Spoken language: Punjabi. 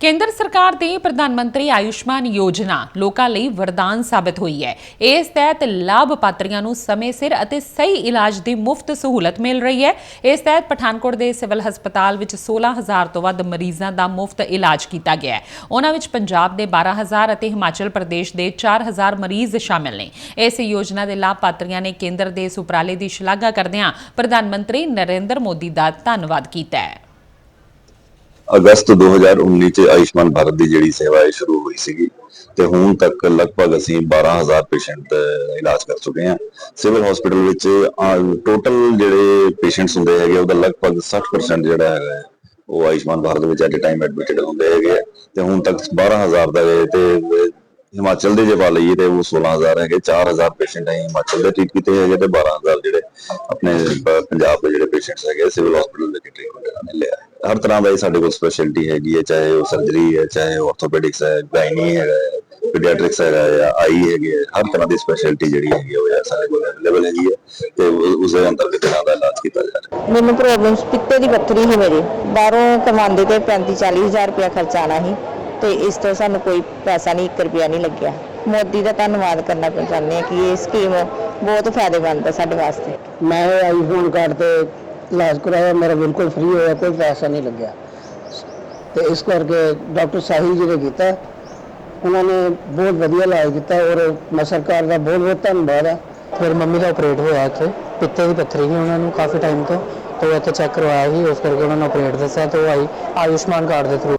ਕੇਂਦਰ ਸਰਕਾਰ ਦੀ ਪ੍ਰਧਾਨ ਮੰਤਰੀ ਆਯੁਸ਼ਮਾਨ ਯੋਜਨਾ ਲੋਕਾਂ ਲਈ ਵਰਦਾਨ ਸਾਬਤ ਹੋਈ ਹੈ। ਇਸ ਤਹਿਤ ਲਾਭਪਾਤਰੀਆਂ ਨੂੰ ਸਮੇਂ ਸਿਰ ਅਤੇ ਸਹੀ ਇਲਾਜ ਦੀ ਮੁਫਤ ਸਹੂਲਤ ਮਿਲ ਰਹੀ ਹੈ। ਇਸ ਤਹਿਤ ਪਠਾਨਕੋਟ ਦੇ ਸਿਵਲ ਹਸਪਤਾਲ ਵਿੱਚ 16000 ਤੋਂ ਵੱਧ ਮਰੀਜ਼ਾਂ ਦਾ ਮੁਫਤ ਇਲਾਜ ਕੀਤਾ ਗਿਆ ਹੈ। ਉਹਨਾਂ ਵਿੱਚ ਪੰਜਾਬ ਦੇ 12000 ਅਤੇ ਹਿਮਾਚਲ ਪ੍ਰਦੇਸ਼ ਦੇ 4000 ਮਰੀਜ਼ ਸ਼ਾਮਿਲ ਨੇ। ਇਸ ਯੋਜਨਾ ਦੇ ਲਾਭਪਾਤਰੀਆਂ ਨੇ ਕੇਂਦਰ ਦੇ ਇਸ ਉਪਰਾਲੇ ਦੀ ਸ਼ਲਾਘਾ ਕਰਦਿਆਂ ਪ੍ਰਧਾਨ ਮੰਤਰੀ ਨਰਿੰਦਰ ਮੋਦੀ ਦਾ ਧੰਨਵਾਦ ਕੀਤਾ ਹੈ। ਅਗਸਤ 2019 ਚ ਆਯੁਸ਼ਮਾਨ ਭਾਰਤ ਦੀ ਜਿਹੜੀ ਸੇਵਾ ਹੈ ਸ਼ੁਰੂ ਹੋਈ ਸੀਗੀ ਤੇ ਹੁਣ ਤੱਕ ਲਗਭਗ ਅਸੀਂ 12000 ਪੇਸ਼ੈਂਟ ਇਲਾਜ ਕਰ ਚੁੱਕੇ ਹਾਂ। ਸਿਵਲ ਹਸਪੀਟਲ ਵਿੱਚ ਟੋਟਲ ਜਿਹੜੇ ਪੇਸ਼ੈਂਟਸ ਹੁੰਦੇ ਹੈਗੇ, ਉਹਦਾ ਲਗਭਗ 60% ਜਿਹੜਾ ਹੈਗਾ, ਉਹ ਆਯੁਸ਼ਮਾਨ ਭਾਰਤ ਵਿੱਚ ਐਟ ਟਾਈਮ ਐਡਮਿਟਡ ਹੁੰਦੇ ਹੈਗੇ ਆ। ਤੇ ਹੁਣ ਤੱਕ 12000 ਦਾ ਤੇ ਹਿਮਾਚਲ ਦੇ ਜੇ ਪਾ ਲਈਏ ਤੇ ਉਹ 16000 ਹੈਗੇ 4000 ਪੇਸ਼ੈਂਟ ਹੈ ਹਿਮਾਚਲ ਦੇ ਟ੍ਰੀਟ ਕੀਤੇ ਹੈਗੇ ਤੇ 12000 ਜਿਹੜੇ ਆਪਣੇ ਪੰਜਾਬ ਦੇ ਜਿਹੜੇ ਪੇਸ਼ੈਂਟਸ ਹੈਗੇ ਸਿਵਲ ਹਸਪੀਟਲ ਦੇ ਟ੍ਰੀਟਮੈਂਟ ਨੇ ਲਿਆ ਹਰ ਤਰ੍ਹਾਂ ਦਾ ਹੀ ਸਾਡੇ ਕੋਲ ਸਪੈਸ਼ਲਿਟੀ ਹੈਗੀ ਹੈ ਚਾਹੇ ਉਹ ਸਰਜਰੀ ਹੈ ਚਾਹੇ ਆਰਥੋਪੈਡਿਕਸ ਹੈ ਗਾਇਨੀ ਹੈਗਾ ਪੀਡੀਆਟ੍ਰਿਕਸ ਹੈਗਾ ਜਾਂ ਆਈ ਹੈਗੀ ਹੈ ਹਰ ਤਰ੍ਹਾਂ ਦੀ ਸਪੈਸ਼ਲਿਟੀ ਜਿਹੜੀ ਹੈਗੀ ਹੈ ਉਹ ਹੈ ਸਾਡੇ ਕੋਲ ਅਵੇਲੇਬਲ ਹੈਗੀ ਹੈ ਤੇ ਉਸ ਦੇ ਅੰਤਰਗਤ ਇਹਨਾਂ ਦਾ ਇਲਾਜ ਕੀਤਾ ਜਾ ਰਿਹਾ। ਹੈ ਮੈਨੂੰ ਪ੍ਰੋਬਲਮਸ ਪਿੱਤੇ ਦੀ ਪੱਥਰੀ ਸੀ ਮੇਰੀ। ਬਾਹਰੋਂ ਕਮਾਉਂਦੇ ਤੇ 35 40 ਹਜ਼ਾਰ ਰੁਪਇਆ ਖਰਚਾ ਆਣਾ ਸੀ ਤੇ ਇਸ ਤੋਂ ਸਾਨੂੰ ਕੋਈ ਪੈਸਾ ਨਹੀਂ 1 ਰੁਪਿਆ ਨਹੀਂ ਲੱਗਿਆ। ਮੋਦੀ ਦਾ ਧੰਨਵਾਦ ਕਰਨਾ ਚਾਹੁੰਦੇ ਹਾਂ ਕਿ ਇਹ ਸਕੀਮ ਬਹੁਤ ਫਾਇਦੇਮੰਦ ਹੈ ਸਾਡੇ ਵਾਸਤੇ। ਮੈਂ ਆਈਫੋਨ ਕਾਰਡ ਤੇ ਇਲਾਜ ਕਰਾਇਆ, ਮੇਰਾ ਬਿਲਕੁਲ ਫ੍ਰੀ ਹੋਇਆ, ਕੋਈ ਪੈਸਾ ਨਹੀਂ ਲੱਗਿਆ। ਤੇ ਇਸ ਕਰਕੇ ਡਾਕਟਰ ਸਾਹਿਲ ਜੀ ਨੇ ਕੀਤਾ। ਉਹਨਾਂ ਨੇ ਬਹੁਤ ਵਧੀਆ ਇਲਾਜ ਕੀਤਾ ਔਰ ਮੈਂ ਸਰਕਾਰ ਦਾ ਬਹੁਤ ਬਹੁਤ ਧੰਨਵਾਦ ਹੈ। ਫਿਰ ਮੰਮੀ ਦਾ ਆਪਰੇਟ ਹੋਇਆ ਇੱਥੇ। ਪਿੱਤੇ ਦੀ ਪੱਥਰੀ ਸੀ ਉਹਨਾਂ ਨੂੰ ਕਾਫੀ ਟਾਈਮ ਤੋਂ, ਤੇ ਉਹ ਇੱਥੇ ਚੈੱਕ ਕਰਵਾਇਆ ਸੀ ਉਸ ਕਰਕੇ ਉਹਨਾਂ ਨੂੰ ਆਪਰੇਟ ਦੱਸਿਆ ਤੇ ਉਹ ਆਈ, ਆਯੁਸ਼ਮਾਨ ਕਾਰਡ ਦੇ ਥਰੂ